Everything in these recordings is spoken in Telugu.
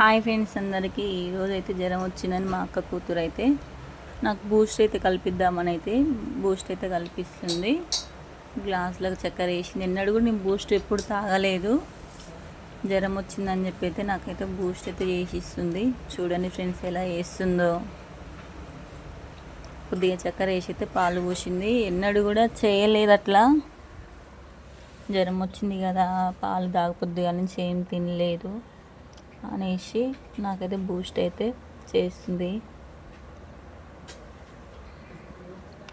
హాయ్ ఫ్రెండ్స్ అందరికీ ఈరోజు అయితే జ్వరం వచ్చిందని మా అక్క కూతురు అయితే నాకు బూస్ట్ అయితే కల్పిద్దామని అయితే బూస్ట్ అయితే కల్పిస్తుంది. గ్లాసులకు చక్కెర వేసింది. ఎన్నడూ కూడా నేను బూస్ట్ ఎప్పుడు తాగలేదు. జ్వరం వచ్చిందని చెప్పి అయితే నాకైతే బూస్ట్ అయితే చేసి ఇస్తుంది చూడండి ఫ్రెండ్స్ ఎలా వేస్తుందో కొద్దిగా చక్కెర వేసి అయితే పాలు పోసింది. ఎన్నడూ కూడా చేయలేదు అట్లా. జ్వరం వచ్చింది కదా పాలు తాగపోద్ది కానీ ఏం తినలేదు. అనేసి నాకైతే బూస్ట్ అయితే చేస్తుంది.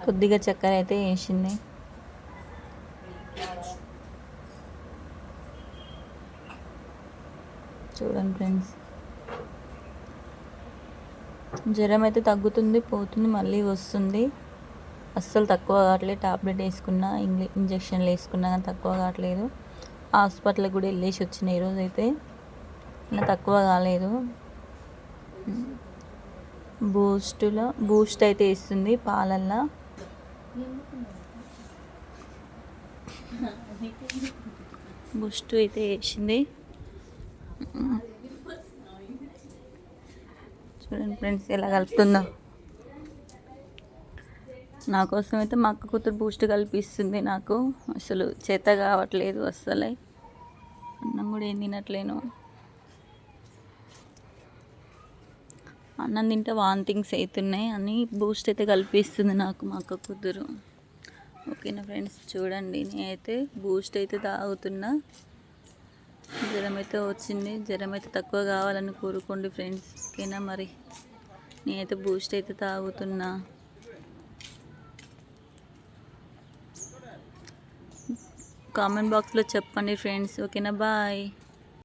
కొద్దిగా చక్కెర అయితే వేసింది. చూడండి ఫ్రెండ్స్. జ్వరం అయితే తగ్గుతుంది పోతుంది మళ్ళీ వస్తుంది. అస్సలు తక్కువ కావట్లేదు. టాబ్లెట్ వేసుకున్నా ఇంగ్లీ ఇంజెక్షన్లు వేసుకున్నా కానీ తక్కువ కావట్లేదు. హాస్పిటల్కి కూడా వెళ్ళేసి వచ్చిన ఈరోజు అయితే ఇలా తక్కువ కాలేదు. బూస్ట్లో బూస్ట్ అయితే ఇస్తుంది పాలల్లో. బూస్ట్ అయితే వేసింది. చూడండి ఫ్రెండ్స్ ఎలా కలుపుతుందో. నా కోసం అయితే మా అక్క కూతురు బూస్ట్ కల్పిస్తుంది నాకు. అసలు చేత కావట్లేదు అస్సలే. అన్నం కూడా ఏం తినట్లేను. అన్నం తింటే వాంతింగ్స్ అవుతున్నాయి అని బూస్ట్ అయితే కల్పిస్తుంది నాకు మా అక్క కూతురు. ఓకేనా ఫ్రెండ్స్? చూడండి నేనైతే బూస్ట్ అయితే తాగుతున్నా. జ్వరం అయితే వచ్చింది. జ్వరం అయితే తక్కువ కావాలని కోరుకోండి ఫ్రెండ్స్. ఓకేనా మరి? నేనైతే బూస్ట్ అయితే తాగుతున్నా. కామెంట్ బాక్స్లో చెప్పండి ఫ్రెండ్స్. ఓకేనా? బాయ్.